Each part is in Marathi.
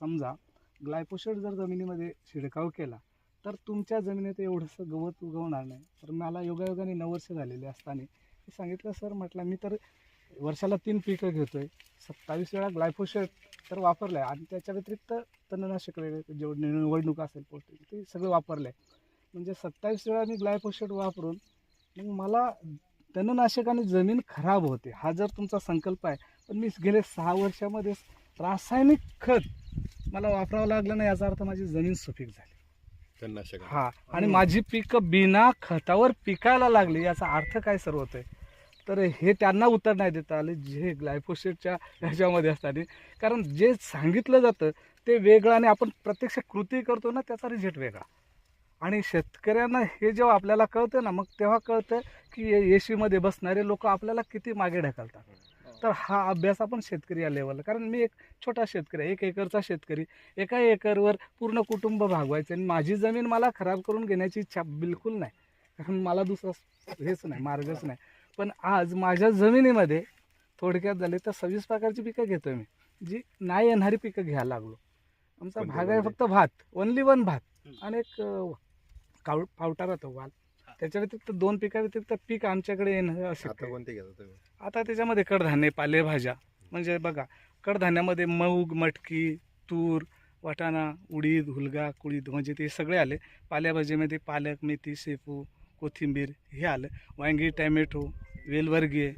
समजा ग्लायफोशेट जर जमिनीमध्ये शिडकाव केला तर तुमच्या जमिनीत एवढंसं गवत उगवणार नाही. तर मला योगायोगाने नऊ वर्ष झालेले असताना मी सांगितलं सर म्हटलं मी तर वर्षाला तीन पिकं घेतोय. सत्तावीस वेळा ग्लायफोशेट तर वापरलं आहे आणि त्याच्या व्यतिरिक्त तणनाशक वेगळे जेवढे निवडणूक असेल पोस्ट ते सगळं वापरलं आहे म्हणजे सत्तावीस वेळा मी ग्लायफोशेट वापरून मग मला तणनाशकाने जमीन खराब होते. हा जर तुमचा संकल्प आहे पण मी गेले सहा वर्षामध्ये रासायनिक खत मला वापरावं लागलं नाही याचा अर्थ माझी जमीन सुपीक झाली. तणनाशक हा आणि माझी पिकं बिना खतावर पिकायला लागली याचा अर्थ काय सर होतोय? तर हे त्यांना उत्तर नाही देता आले जे ग्लायफोसेटच्या ह्याच्यामध्ये असताना कारण जे सांगितलं जातं ते वेगळं आणि आपण प्रत्यक्ष कृती करतो ना त्याचा रिझल्ट वेगळा. आणि शेतकऱ्यांना हे जेव्हा आपल्याला कळतं ना मग तेव्हा कळतं की ए सीमध्ये बसणारे लोक आपल्याला किती मागे ढकलतात. तर हा अभ्यास आपण शेतकरी या लेवलला कारण मी एक छोटा शेतकरी आहे एक एकरचा शेतकरी. एका एकरवर पूर्ण कुटुंब भागवायचं आणि माझी जमीन मला खराब करून घेण्याची इच्छा बिलकुल नाही. कारण मला दुसरा हेच नाही मार्गच नाही. पण आज माझ्या जमिनीमध्ये थोडक्यात झाले तर सव्वीस प्रकारची पिकं घेतोय मी जी नाही येणारी पिकं घ्यायला लागलो. आमचा भाग आहे? फक्त भात ओनली वन भात. आणि एक अं, काव पावटा राहतो वाल. त्याच्या व्यतिरिक्त दोन पिका व्यतिरिक्त पीक आमच्याकडे येणं आता शक्य कोणते घेता तुम्ही? आता त्याच्यामध्ये कडधान्य पालेभाज्या म्हणजे बघा कडधान्यामध्ये मूग मटकी तूर वाटाणा उडीद हुलगा कुळीद म्हणजे ते सगळे आले. पालेभाजीमध्ये पालक मेथी शेपू कोथिंबीर हे आलं. वांगी टॅमॅटो वेलवर्गीय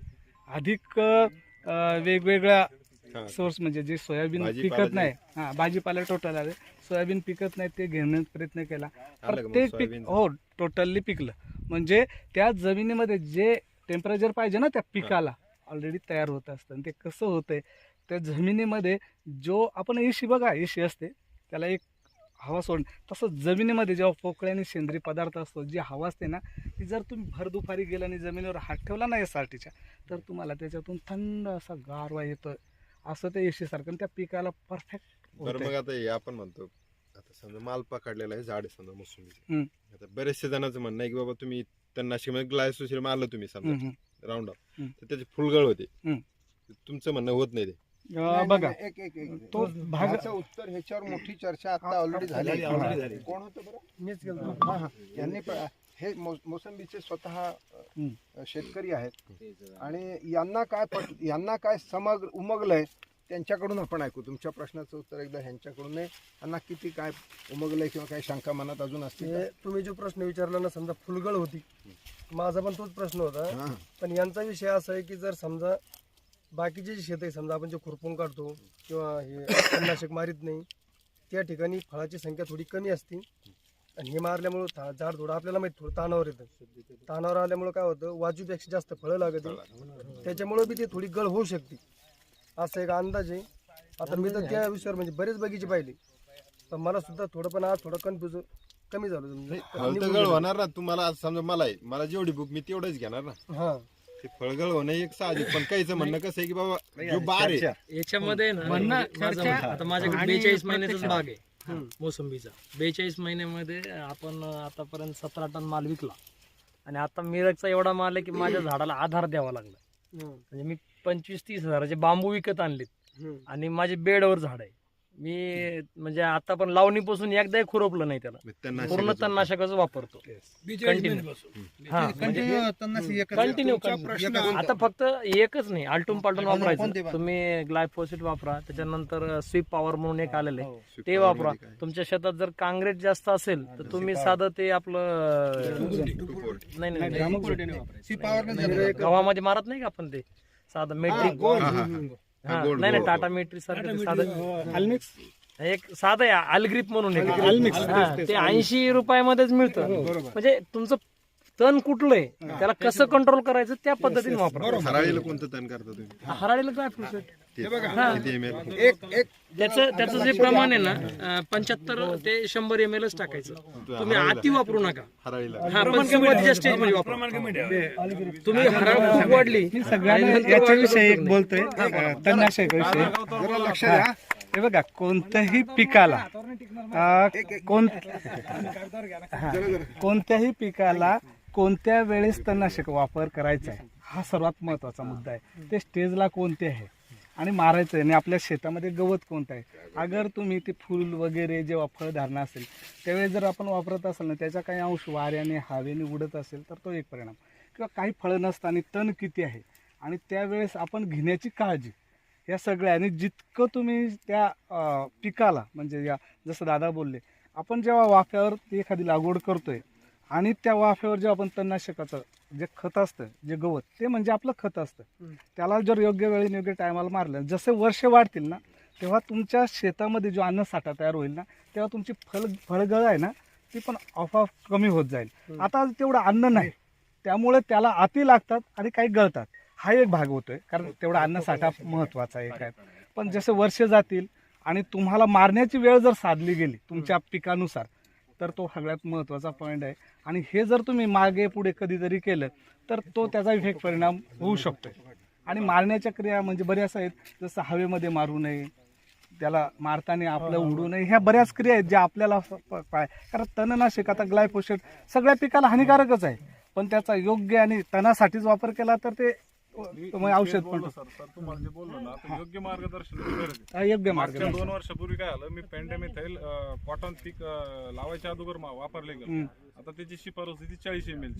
अधिक अं, वेगवेगळ्या हा. सोर्स म्हणजे जे सोयाबीन भाजीपाला पिकत जे- नाही. हां भाजीपाला टोटल आले. सोयाबीन पिकत नाही ते घेण्याचा प्रयत्न केला. प्रत्येक पीक? हो टोटली पिकलं. म्हणजे त्या जमिनीमध्ये जे टेम्परेचर पाहिजे ना त्या पिकाला ऑलरेडी तयार होत असतं. आणि ते कसं होतंय त्या जमिनीमध्ये जो आपण एशी बघा एशी असते त्याला एक हवा सोड तसं जमिनीमध्ये जेव्हा पोकळी आणि सेंद्रिय पदार्थ असतो जी हवा असते ना ती जर तुम्ही भर दुपारी गेला आणि जमिनीवर हात ठेवला ना एस आर टीच्या तर तुम्हाला त्याच्यातून थंड असा गारवा येतो असं ते एशी सारखं आणि त्या पिकाला परफेक्ट मग आता आपण म्हणतो आता समजा माल पकडलेला आहे झाड आहे समजा मोसंबीचे. आता बरेचसे जणांचं म्हणणं आहे की बाबा तुम्ही तणनाशकमध्ये ग्लायसोसिल मारलं तुम्ही समजा राऊंड हम्म. तर त्याचे फुलगळ होते. तुमचं म्हणणं होत नाही ते नाही, बघा नाही, एक एक एक तो भाग ह्याचं उत्तर ह्याच्यावर मोठी चर्चा आता ऑलरेडी झाली झाली. कोण होतं बरं मीच गेलो हा, हा. यांनी प- हे मो- मोसंबीचे स्वतः. अ, शेतकरी आहेत आणि यांना काय पट यांना काय समग उमगलंय त्यांच्याकडून आपण ऐकू. तुमच्या प्रश्नाचं उत्तर एकदा ह्यांच्याकडून आहे. यांना किती काय उमगलंय किंवा काही शंका मनात अजून असतील हे तुम्ही जो प्रश्न विचारला ना समजा फुलगळ होती. माझा पण तोच प्रश्न होता. हा. पण यांचा विषय असा आहे की जर समजा बाकीचे जे शेत आहे समजा आपण जे खुरपून काढतो किंवा हे तणनाशक मारित नाही त्या ठिकाणी फळाची संख्या थोडी कमी असते. आणि हे मारल्यामुळं था- झाड थोडं आपल्याला माहीत थोडं ताणावर येतं. ताणावर आल्यामुळं काय होतं वाजूपेक्षा जास्त फळं लागत. त्याच्यामुळं बी ते थोडी गळ होऊ शकते. असा एक अंदाज आहे. आता मी तर त्या विषयावर म्हणजे बरेच बगीचे पाहिले. पण मला सुद्धा थोडं पण आज थोडं कन्फ्युज कमी झालं फळगळ होणार ना. तुम्हाला आज समजा मला आहे. मला जेवढी बुक मी तेवढंच घेणार ना. हा. ते फळगळ होणं एक साहजिक. पण काहीच म्हणणं कसं आहे की बाबा जो बार आहे. याच्यामध्ये ना माझं आता माझ्याकडे बेचाळीस महिन्याचाच प्रत्यक्ष- बाग आहे. मोसंबीचा. बेचाळीस महिन्यामध्ये आपण आतापर्यंत सतरा टन माल विकला. आणि आता मिरगचा एवढा माल आहे की माझ्या झाडाला आधार द्यावा लागला. म्हणजे मी पंचवीस तीस हजाराचे बांबू विकत आणलेत. आणि माझे बेडवर झाड आहे. मी म्हणजे आता पण लावणीपासून एकदाही खुरपलं नाही त्याला. पूर्ण तणनाशक तणनाशकच वापरतो. कंटिन्यू हा कंटिन्यू आता फक्त एकच नाही. आलटून पालटून वापरायचं. तुम्ही ग्लायफोसिट वापरा. त्याच्यानंतर स्वीप पॉवर म्हणून एक आलेलं आहे. ते वापरा. तुमच्या शेतात जर काँग्रेस जास्त असेल तर तुम्ही साधं ते आपलं नाही नाही, नाही. गव्हामध्ये मारत नाही का आपण ते? साधं मेट्रिक हा गोल्ड, नाही नाही. टाटा मेट्रिक सारखं ते साधं अल्मिक्स एक साधं आहे अल्ग्रिप म्हणून एक हा, ते ऐंशी रुपयामध्येच मिळतं. म्हणजे तुमचं तण कुठलंय त्याला कसं कंट्रोल करायचं त्या पद्धतीने वापरा हराळीला कोणतं तण करता तुम्ही हराळीला काय फुलसेट? एक एक त्याचं त्याचं जे प्रमाण आहे ना पंच्याहत्तर ते शंभर एम एलच टाकायचं तुम्ही अति वापरू नका हराळीला हा पण सुरुवातीच्या स्टेजमध्ये वापरा तुम्ही हराळ खूप वाढली याच्याविषयी एक बोलतोय तणनाशक विषयी जरा लक्ष द्या हे बघा कोणत्याही पिकाला हा, कोणत्याही पिकाला कोणत्या वेळेस तणनाशक वापर करायचा आहे हा सर्वात महत्त्वाचा मुद्दा आहे. ते स्टेजला कोणते आहे आणि मारायचं आहे आणि आपल्या शेतामध्ये गवत कोणतं आहे? अगर तुम्ही ते फुल वगैरे जेव्हा फळधारणा असेल त्यावेळेस जर आपण वापरत असाल ना त्याचा काही अंश वाऱ्याने हवेने उडत असेल तर तो एक परिणाम. किंवा काही फळं नसताना तण किती आहे आणि त्यावेळेस आपण घेण्याची काळजी या सगळ्या आणि जितकं तुम्ही त्या पिकाला म्हणजे या जसं दादा बोलले आपण जेव्हा वाफ्यावर ती एखादी लागवड करतोय आणि त्या वाफ्यावर जेव्हा आपण तणनाशकाचं जे खत असतं जे गवत ते म्हणजे आपलं खत असतं. त्याला जर योग्य वेळी योग्य टायमाला मारलं जसे वर्ष वाढतील ना तेव्हा तुमच्या शेतामध्ये जो अन्नसाठा तयार होईल ना तेव्हा तुमची फळ फळगळ आहे ना ती पण आपोआप कमी होत जाईल. आता तेवढं अन्न नाही. त्यामुळे त्याला आती लागतात आणि काही गळतात. हा एक भाग होतोय कारण तेवढा अन्नसाठा महत्त्वाचा एक आहे. पण जसे वर्ष जातील आणि तुम्हाला मारण्याची वेळ जर साधली गेली तुमच्या पिकानुसार तर तो सगळ्यात महत्त्वाचा पॉईंट आहे. आणि हे जर तुम्ही मागे पुढे कधीतरी केलं तर तो त्याचा इफेक्ट परिणाम होऊ शकतो आणि मारण्याच्या क्रिया म्हणजे बऱ्याच आहेत जसं हवेमध्ये मारू नये त्याला मारताना आपलं उडू नये ह्या बऱ्याच क्रिया आहेत ज्या आपल्याला कारण तणनाशक आता ग्लायफोसेट सगळ्या पिकाला हानिकारकच आहे. पण त्याचा योग्य आणि तणासाठीच वापर केला तर ते म्हणजे औषध पण सर. सर तुम्हाला जे बोललो ना तर योग्य मार्गदर्शनाची गरज आहे हा, योग्य मार्ग मागच्या दोन वर्षापूर्वी काय आलं मी पेंडेमिथाईल कॉटन पीक अं, लावायच्या अगोदर मा- वापरले. गेलं. आता त्याची शिफारस होती चाळीस एम एल.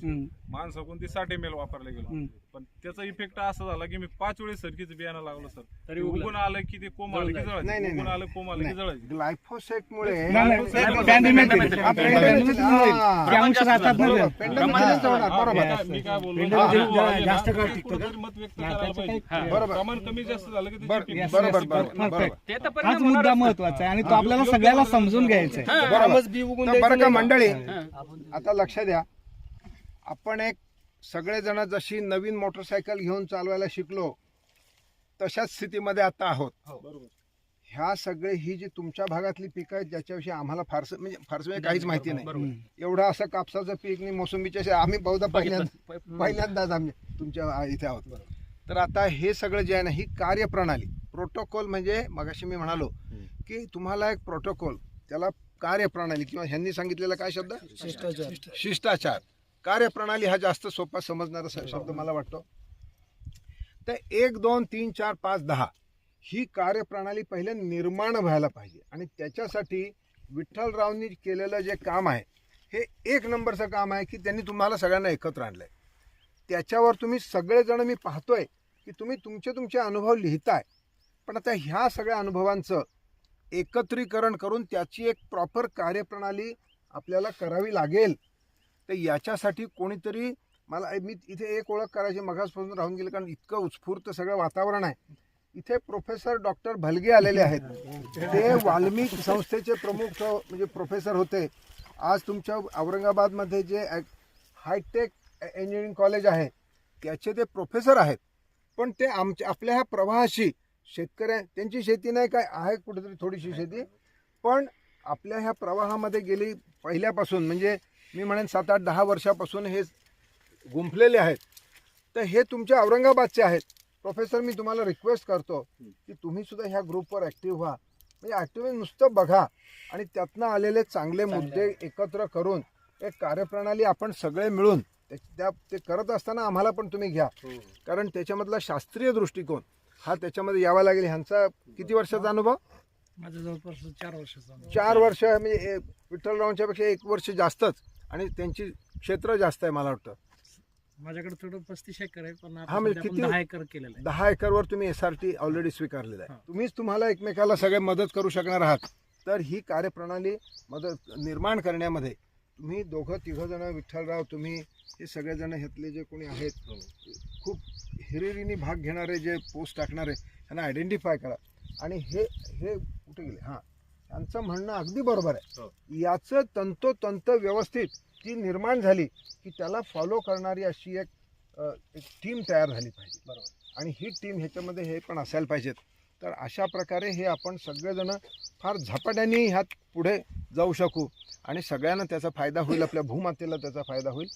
माणसं कोणती साठ एम एल वापरले. गेलं पण त्याचा इफेक्ट असा झाला की मी पाच वेळेस सरकीचं बियाणं लागलं सर तरी. उगून आलं की ते कोंब आलं की नाही, जळायचं नाही, उगून नाही. आलं कोंब आलं की जळायचं ग्लायफोसेटमुळे नाही, नाही, नाही, पॅन्डेमिक नाही, आहे. नाही, हा, नाही, पॅन्डेमिक नाही, होईल. हा. ते अंश राहतात ना बरोबर. ते. पेंडेमिकच होणार, बरोबर. हा, मी काय बोललो पेंडे हा, मध्ये हा, जरा हा, जास्त हा, काळ हा, टिकतं का? कुठेतरी मत व्यक्त हा, करायला त्याचं पाहिजे काही- बरोबर. प्रमाण कमी जास्त झालं की ते हाच मुद्दा. महत्त्वाचा आहे आणि तो आपल्याला सगळ्याला समजून घ्यायचा आहे बरं का. मंडळी आता लक्ष द्या. आपण एक सगळेजण जशी नवीन मोटरसायकल घेऊन चालवायला शिकलो तशाच स्थितीमध्ये आता आहोत. ह्या सगळे ही जी तुमच्या भागातली पिकं आहेत ज्याच्याविषयी आम्हाला फारसं म्हणजे फारसं काहीच माहिती नाही. एवढं असं कापसाचं पीक नाही मोसंबीच्या आम्ही बहुधा पहिल्यांदा पहिल्यांदाच आम्ही तुमच्या इथे आहोत. तर आता हे सगळं जे आहे ना ही कार्यप्रणाली प्रोटोकॉल म्हणजे मगाशी मी म्हणालो की तुम्हाला एक प्रोटोकॉल त्याला कार्यप्रणाली किंवा ह्यांनी सांगितलेला काय शब्द? शिष्टाचार. शिष्टाचार. कार्यप्रणाली हा जास्त सोपा समजणारा शब्द मला वाटतो. तर एक दोन तीन चार पाच दहा ही कार्यप्रणाली पहिले निर्माण व्हायला पाहिजे. आणि त्याच्यासाठी विठ्ठलरावनी केलेलं जे काम आहे हे एक नंबरचं काम आहे की त्यांनी तुम्हाला सगळ्यांना एकत्र आणलंय. त्याच्यावर तुम्ही सगळेजण मी पाहतोय की तुम्ही तुमचे तुमचे अनुभव लिहिताय. पण आता ह्या सगळ्या अनुभवांचं एकत्रीकरण करून त्याची एक प्रॉपर कार्यप्रणाली आपल्याला करावी लागेल. तर याच्यासाठी कोणीतरी मला मी इथे एक ओळख करायची मगासपासून राहून गेली कारण इतकं उत्स्फूर्त सगळं वातावरण आहे. इथे प्रोफेसर डॉक्टर भलगे आलेले आहेत. ते वाल्मिक संस्थेचे प्रमुख म्हणजे प्रोफेसर होते. आज तुमच्या औरंगाबादमध्ये जे हायटेक इंजिनिअरिंग कॉलेज आहे त्याचे ते प्रोफेसर आहेत. पण ते आमच्या आपल्या ह्या प्रवाहाशी शेतकऱ्या त्यांची शेती नाही काय आहे कुठेतरी थोडीशी शेती. पण आपल्या ह्या प्रवाहामध्ये गेली पहिल्यापासून म्हणजे मी म्हणेन सात आठ दहा वर्षापासून हे गुंफलेले आहेत. तर हे तुमच्या औरंगाबादचे आहेत. प्रोफेसर मी तुम्हाला रिक्वेस्ट करतो की तुम्ही सुद्धा ह्या ग्रुपवर ॲक्टिव्ह व्हा. म्हणजे ॲक्टिव्ह नुसतं बघा. आणि त्यातनं आलेले चांगले मुद्दे एकत्र करून एक कार्यप्रणाली आपण सगळे मिळून त्या ते करत असताना आम्हाला पण तुम्ही घ्या. कारण त्याच्यामधला शास्त्रीय दृष्टिकोन हा त्याच्यामध्ये यावा लागेल ह्यांचा किती वर्षाचा अनुभव? माझं जवळपास चार वर्षाचा चार वर्ष म्हणजे विठ्ठलरावांच्या पेक्षा एक वर्ष जास्तच आणि त्यांची क्षेत्र जास्त आहे मला वाटतं. माझ्याकडे थोडं पस्तीस एकर आहे पण हा, म्हणजे किती- दहा एकर केलेलं आहे. दहा एकरवर तुम्ही एस आर टी ऑलरेडी स्वीकारलेला आहे. तुम्हीच तुम्हाला एकमेकाला सगळे मदत करू शकणार आहात. तर ही कार्यप्रणाली मदत निर्माण करण्यामध्ये तुम्ही दोघं तिघं जण विठ्ठलराव तुम्ही हे सगळेजण ह्यातले जे कोणी आहेत खूप हिरिरीने भाग घेणारे जे पोस्ट टाकणारे त्यांना आयडेंटिफाय करा. आणि हे हे कुठे गेले? हां. त्यांचं म्हणणं अगदी बरोबर आहे. याचं तंतोतंत व्यवस्थित ती निर्माण झाली की त्याला फॉलो करणारी अशी एक एक टीम तयार झाली पाहिजे. बरोबर. आणि ही टीम ह्याच्यामध्ये हे पण असायला पाहिजेत. तर अशा प्रकारे हे आपण सगळेजण फार झपाट्याने ह्यात पुढे जाऊ शकू. आणि सगळ्यांना त्याचा फायदा होईल आपल्या भूमातेला त्याचा फायदा होईल.